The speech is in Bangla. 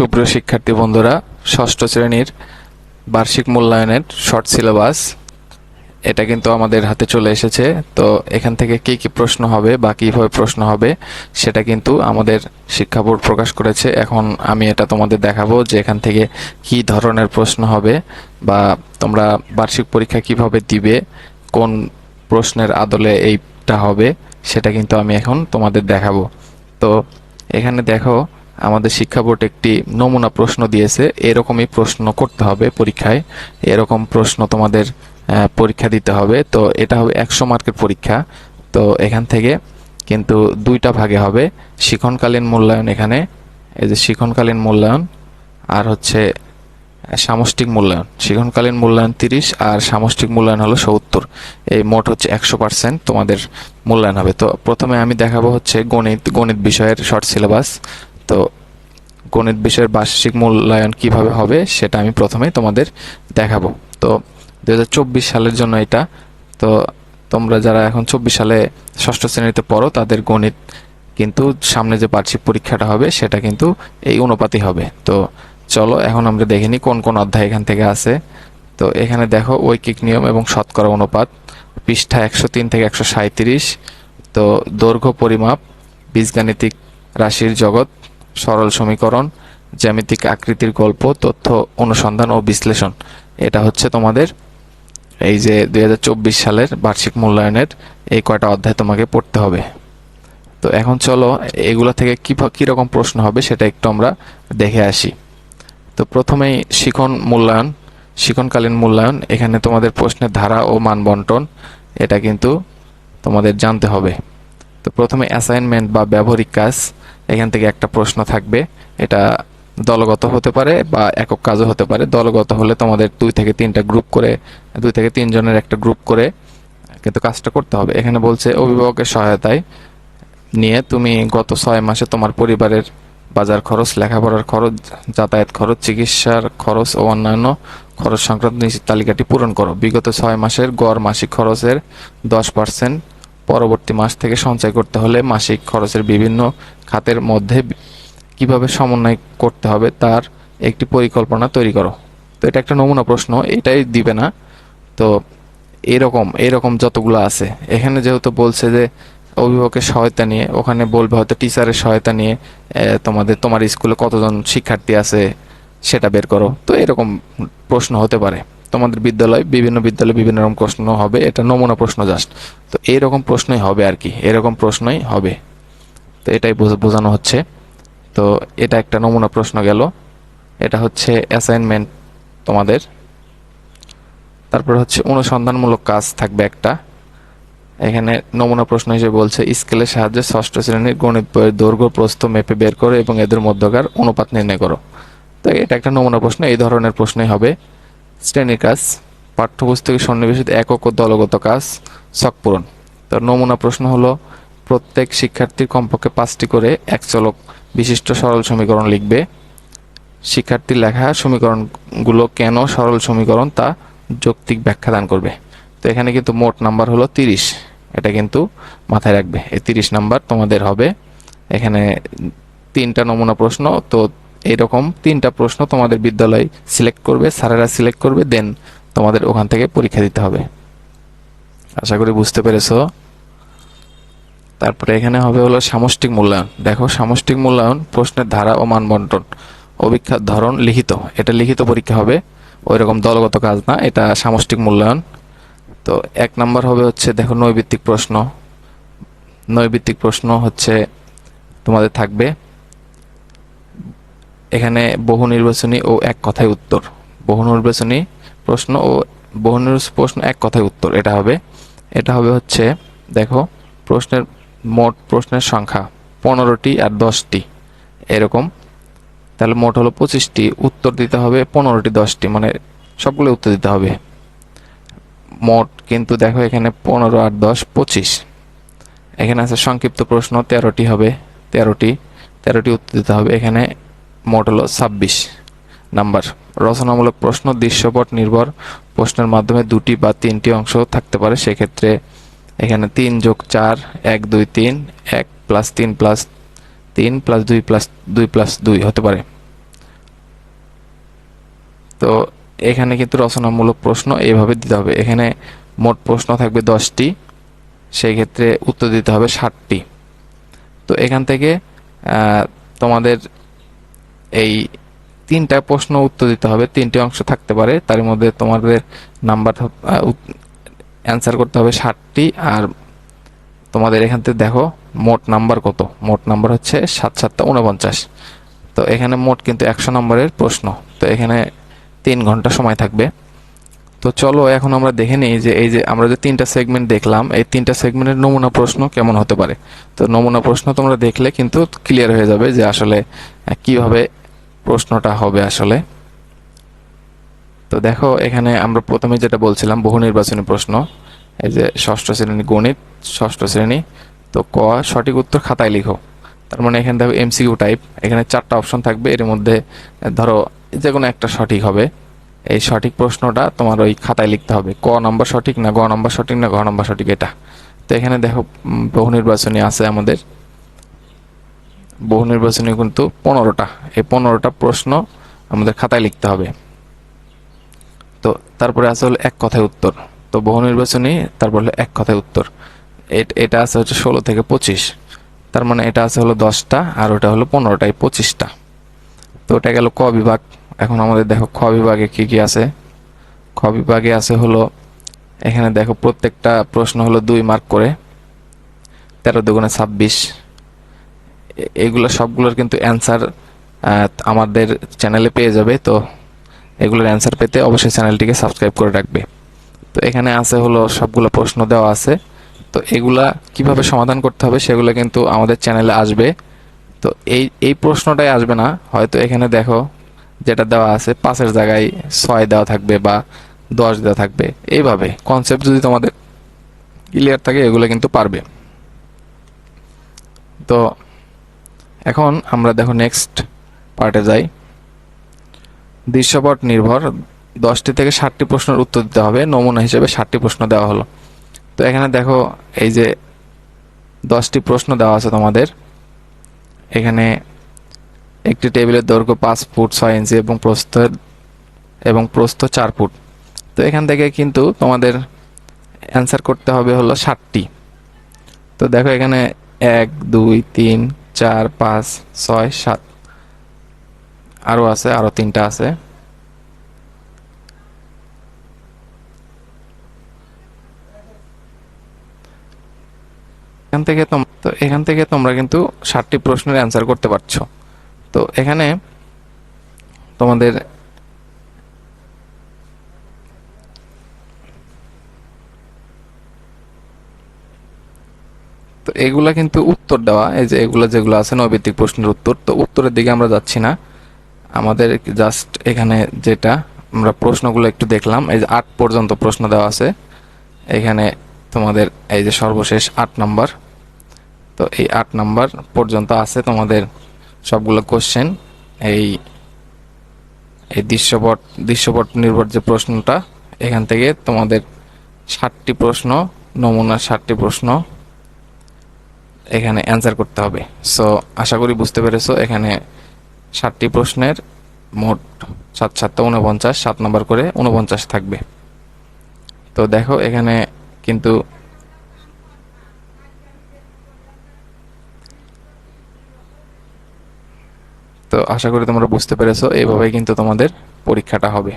সুপ্রিয় শিক্ষার্থী বন্ধুরা, ষষ্ঠ শ্রেণির বার্ষিক মূল্যায়নের শর্ট সিলেবাস, এটা কিন্তু আমাদের হাতে চলে এসেছে। তো এখান থেকে কি কি প্রশ্ন হবে বা কীভাবে প্রশ্ন হবে, সেটা কিন্তু আমাদের শিক্ষা বোর্ড প্রকাশ করেছে। এখন আমি এটা তোমাদের দেখাবো যে এখান থেকে কি ধরনের প্রশ্ন হবে বা তোমরা বার্ষিক পরীক্ষা কীভাবে দিবে, কোন প্রশ্নের আদলে এইটা হবে, সেটা কিন্তু আমি এখন তোমাদের দেখাবো। তো এখানে দেখো আমাদের শিক্ষা বোর্ড একটি নমুনা প্রশ্ন দিয়েছে, এরকমই প্রশ্ন করতে হবে পরীক্ষায়, এরকম প্রশ্ন তোমাদের পরীক্ষা দিতে হবে। তো এটা হবে একশো মার্কের পরীক্ষা। তো এখান থেকে কিন্তু দুইটা ভাগে হবে শিক্ষণকালীন মূল্যায়ন এখানে, এই যে শিক্ষণকালীন মূল্যায়ন আর হচ্ছে সামষ্টিক মূল্যায়ন। শিক্ষণকালীন মূল্যায়ন তিরিশ আর সামষ্টিক মূল্যায়ন হলো সত্তর। এই মোট হচ্ছে একশো পার্সেন্ট তোমাদের মূল্যায়ন হবে। তো প্রথমে আমি দেখাবো হচ্ছে গণিত গণিত বিষয়ের শর্ট সিলেবাস তো গণিত বিষয়ের বার্ষিক মূল্যায়ন কীভাবে হবে সেটা আমি প্রথমে তোমাদের দেখাবো। তো দু হাজার চব্বিশ সালের জন্য এটা। তো তোমরা যারা এখন চব্বিশ সালে ষষ্ঠ শ্রেণীতে পড়ো, তাদের গণিত কিন্তু সামনে যে বার্ষিক পরীক্ষাটা হবে, সেটা কিন্তু এই অনুপাতই হবে। তো চলো, এখন আমরা দেখে নিই কোন কোন অধ্যায় এখান থেকে আছে। তো এখানে দেখো, ঐকিক নিয়ম এবং শতকরা অনুপাত। পৃষ্ঠা একশো তিন থেকে একশো সাঁত্রিশ তো দৈর্ঘ্য পরিমাপ, বীজগাণিতিক রাশির জগৎ সরল সমীকরণ, জ্যামিতিক আকৃতির গল্প, তথ্য অনুসন্ধান ও বিশ্লেষণ। এটা হচ্ছে তোমাদের এই যে দু হাজার চব্বিশ সালের বার্ষিক মূল্যায়নের এই কয়টা অধ্যায় তোমাকে পড়তে হবে। তো এখন চলো, এগুলো থেকে কী কীরকম প্রশ্ন হবে সেটা একটু আমরা দেখে আসি। তো প্রথমেই শিখন মূল্যায়ন, শিখনকালীন মূল্যায়ন, এখানে তোমাদের প্রশ্নের ধারা ও মান বন্টন এটা কিন্তু তোমাদের জানতে হবে। তো প্রথমে অ্যাসাইনমেন্ট বা ব্যবহারিক কাজ, এখান থেকে একটা প্রশ্ন থাকবে, এটা দলগত হতে পারে বা একক কাজও হতে পারে। দলগত হলে তোমাদের দুই থেকে তিনটা গ্রুপ করে, দুই থেকে তিনজনের একটা গ্রুপ করে কিন্তু কাজটা করতে হবে। এখানে বলছে অভিভাবকের সহায়তায় নিয়ে তুমি গত ছয় মাসে তোমার পরিবারের বাজার খরচ, লেখাপড়ার খরচ, যাতায়াত খরচ, চিকিৎসার খরচ ও অন্যান্য খরচ সংক্রান্ত নিশ্চিত তালিকাটি পূরণ করো। বিগত ছয় মাসের গড় মাসিক খরচের দশ পার্সেন্ট পরবর্তী মাস থেকে সঞ্চয় করতে হলে মাসিক খরচের বিভিন্ন খাতের মধ্যে কীভাবে সমন্বয় করতে হবে তার একটি পরিকল্পনা তৈরি করো। তো এটা একটা নমুনা প্রশ্ন, এটাই দিবে না। তো এরকম এরকম যতগুলো আছে, এখানে যেহেতু বলছে যে অভিভাবকের সহায়তা নিয়ে, ওখানে বলবে হয়তো টিচারের সহায়তা নিয়ে তোমাদের, তোমার স্কুলে কতজন শিক্ষার্থী আছে সেটা বের করো। তো এরকম প্রশ্ন হতে পারে। তোমাদের বিদ্যালয়, বিভিন্ন বিদ্যালয়ে বিভিন্ন রকম প্রশ্ন হবে, এটা নমুনা প্রশ্ন জাস্ট তো এইরকম প্রশ্নই হবে আর কি, এরকম প্রশ্নই হবে। তো এটাই বোঝানো হচ্ছে। তো এটা একটা নমুনা প্রশ্ন গেল। এটা হচ্ছে অ্যাসাইনমেন্ট তোমাদের। তারপর হচ্ছে অনুসন্ধানমূলক কাজ থাকবে একটা। এখানে নমুনা প্রশ্ন হিসেবে বলছে, স্কেলের সাহায্যে ষষ্ঠ শ্রেণির গণিত বইয়ের দৈর্ঘ্য, প্রস্থ মেপে বের করো এবং এদের মধ্যকার অনুপাত নির্ণয় করো। তো এটা একটা নমুনা প্রশ্ন, এই ধরনের প্রশ্নই হবে। শ্রেণির কাজ, পাঠ্যপুস্তকে সন্নিবেশিত একক ও দলগত কাজ, ছক পূরণ। তো নমুনা প্রশ্ন হলো, প্রত্যেক শিক্ষার্থীর কমপক্ষে পাঁচটি করে এক চলক বিশিষ্ট সরল সমীকরণ লিখবে। শিক্ষার্থীর লেখা সমীকরণগুলো কেন সরল সমীকরণ তা যৌক্তিক ব্যাখ্যা দান করবে। তো এখানে কিন্তু মোট নাম্বার হলো তিরিশ। এটা কিন্তু মাথায় রাখবে। এই তিরিশ নাম্বার তোমাদের হবে। এখানে তিনটা নমুনা প্রশ্ন, তো এরকম তিনটা প্রশ্ন তোমাদের বিদ্যালয় সিলেক্ট করবে, স্যারেরা সিলেক্ট করবে দেন তোমাদের ওখান থেকে পরীক্ষা দিতে হবে। আশা করি বুঝতে পেরেছ। তারপরে এখানে হবে হলো সামষ্টিক মূল্যায়ন। দেখো, সামষ্টিক মূল্যায়ন প্রশ্নের ধারা ও মান বন্টন অভিক্ষার ধরন লিখিত। এটা লিখিত পরীক্ষা হবে। ওই রকম দলগত কাজ না, এটা সামষ্টিক মূল্যায়ন। তো এক নম্বর হবে হচ্ছে, দেখো নৈবিত্তিক প্রশ্ন। নৈবিত্তিক প্রশ্ন হচ্ছে, তোমাদের থাকবে এখানে বহু নির্বাচনী ও এক কথায় উত্তর। বহু নির্বাচনী প্রশ্ন ও বহু প্রশ্ন এক কথায় উত্তর। এটা হবে এটা হবে হচ্ছে, দেখো, প্রশ্নের মোট প্রশ্নের সংখ্যা পনেরোটি আর দশটি। এরকম। তাহলে মোট হলো পঁচিশটি। উত্তর দিতে হবে পনেরোটি, দশটি। মানে সবগুলো উত্তর দিতে হবে। মোট কিন্তু দেখো এখানে পনেরো আর দশ, পঁচিশ। এখানে আছে সংক্ষিপ্ত প্রশ্ন, তেরোটি হবে, তেরোটি। তেরোটি উত্তর দিতে হবে। এখানে মোট হলো ছাব্বিশ। নাম্বার, রচনামূলক প্রশ্ন, দৃশ্যপট নির্ভর। প্রশ্নের মাধ্যমে দুটি বা তিনটি অংশ থাকতে পারে, সেক্ষেত্রে এখানে তিন যোগ চার, এক, দুই, তিন, এক প্লাস তিন প্লাস তিন প্লাস দুই প্লাস দুই প্লাস দুই হতে পারে। তো এখানে কিন্তু রচনামূলক প্রশ্ন এইভাবে দিতে হবে। এখানে মোট প্রশ্ন থাকবে দশটি সেই ক্ষেত্রে উত্তর দিতে হবে ষাটটি। তো এখান থেকে তোমাদের এই তিনটা প্রশ্ন উত্তর দিতে হবে, তিনটি অংশ থাকতে পারে, তার মধ্যে তোমাদের নাম্বার অ্যান্সার করতে হবে ষাটটি, আর তোমাদের এখান থেকে দেখো মোট নাম্বার কত, মোট নাম্বার হচ্ছে সাত সাতটা উনপঞ্চাশ তো এখানে মোট কিন্তু একশো নম্বরের প্রশ্ন, তো এখানে তিন ঘণ্টা সময় থাকবে। তো চলো এখন আমরা দেখে নিই যে এই যে আমরা যে তিনটা সেগমেন্ট দেখলাম, এই তিনটা সেগমেন্টের নমুনা প্রশ্ন কেমন হতে পারে। তো নমুনা প্রশ্ন তোমরা দেখলে কিন্তু ক্লিয়ার হয়ে যাবে যে আসলে কীভাবে প্রশ্নটা হবে আসলে। তো দেখো, এখানে আমরা প্রথমে যেটা বলছিলাম বহু নির্বাচনী প্রশ্ন। এই যে ষষ্ঠ শ্রেণি গণিত, ষষ্ঠ শ্রেণি। তো ক, সঠিক উত্তর খাতায় লিখো। তার মানে এখানে দেখো এমসিকিউ টাইপ এখানে চারটা অপশন থাকবে। এর মধ্যে, ধরো যে কোনো একটা সঠিক হবে। এই সঠিক প্রশ্নটা তোমার ওই খাতায় লিখতে হবে। ক নাম্বার সঠিক না, গ নাম্বার সঠিক না, ঘ নাম্বার সঠিক এটা। তো এখানে দেখো বহু নির্বাচনী আছে আমাদের। বহু নির্বাচনী কিন্তু পনেরোটা। এই পনেরোটা প্রশ্ন আমাদের খাতায় লিখতে হবে। তো তারপরে আছে হলো এক কথায় উত্তর। তো বহু নির্বাচনী তারপর হলো এক কথায় উত্তর। এট- আছে হচ্ছে ষোলো থেকে পঁচিশ। তার মানে এটা আছে হলো দশটা আর ওটা হলো পনেরোটাই পঁচিশটা। তো ওটা গেল ক বিভাগ। এখন আমাদের দেখো খ বিভাগে কি কি আছে? খ বিভাগে আছে হলো, এখানে দেখো প্রত্যেকটা প্রশ্ন হলো দুই মার্ক করে। তেরো দুগুণে ছাব্বিশ। এগুলো সবগুলোর কিন্তু অ্যান্সার আমাদের চ্যানেলে পেয়ে যাবে। তো এগুলোর অ্যান্সার পেতে অবশ্যই চ্যানেলটিকে সাবস্ক্রাইব করে রাখবে। তো এখানে আছে হলো সবগুলো প্রশ্ন দেওয়া আছে। তো এগুলা কীভাবে সমাধান করতে হবে সেগুলো কিন্তু আমাদের চ্যানেলে আসবে। তো এই এই প্রশ্নটাই আসবে না। হয়তো এখানে দেখো যেটা দেওয়া আছে, পাঁচের জায়গায় ছয় দেওয়া থাকবে বা দশ দেওয়া থাকবে। এইভাবে কনসেপ্ট যদি তোমাদের ক্লিয়ার থাকে এগুলো কিন্তু পারবে। তো এখন আমরা দেখো নেক্সট পার্টে যাই। দৃশ্যপট নির্ভর, দশটি থেকে ষাটটি প্রশ্নের উত্তর দিতে হবে, নমুনা হিসেবে ষাটটি প্রশ্ন দেওয়া হলো। তো এখানে দেখো এই যে দশটি প্রশ্ন দেওয়া আছে তোমাদের। এখানে একটি টেবিলের দৈর্ঘ্য পাঁচ ফুট ছয় ইঞ্চি এবং প্রস্থ এবং প্রস্থ চার ফুট। তো এখান থেকে কিন্তু তোমাদের অ্যান্সার করতে হবে হলো ষাটটি। তো দেখো এখানে এক, দুই, তিন চার, পাঁচ, ছয়, সাত। আরও আছে আরও তিনটা আছে। এখান থেকে তো এখান থেকে তোমরা কিন্তু ষাটটি প্রশ্নের অ্যান্সার করতে পারছ। তো এখানে তোমাদের তো এগুলা কিন্তু উত্তর দেওয়া, এই যে এগুলো যেগুলো আছে নৈবেদিক প্রশ্নের উত্তর, তো উত্তরের দিকে আমরা যাচ্ছি না। আমাদের জাস্ট এখানে যেটা আমরা প্রশ্নগুলো একটু দেখলাম, এই যে আট পর্যন্ত প্রশ্ন দেওয়া আছে। এখানে তোমাদের এই যে সর্বশেষ আট নাম্বার, তো এই আট নাম্বার পর্যন্ত আছে তোমাদের সবগুলো কোশ্চেন এই এই দৃশ্যপট দৃশ্যপট নির্ভর যে প্রশ্নটা, এখান থেকে তোমাদের ষাটটি প্রশ্ন নমুনা ষাটটি প্রশ্ন এখানে অ্যান্সার করতে হবে। সো আশা করি বুঝতে পেরেছ, এখানে সাতটি প্রশ্নের মোট সাত, সাতটা উনপঞ্চাশ সাত নম্বর করে উনপঞ্চাশ থাকবে। তো দেখো, এখানে কিন্তু তো আশা করি তোমরা বুঝতে পেরেছ এইভাবেই কিন্তু তোমাদের পরীক্ষাটা হবে।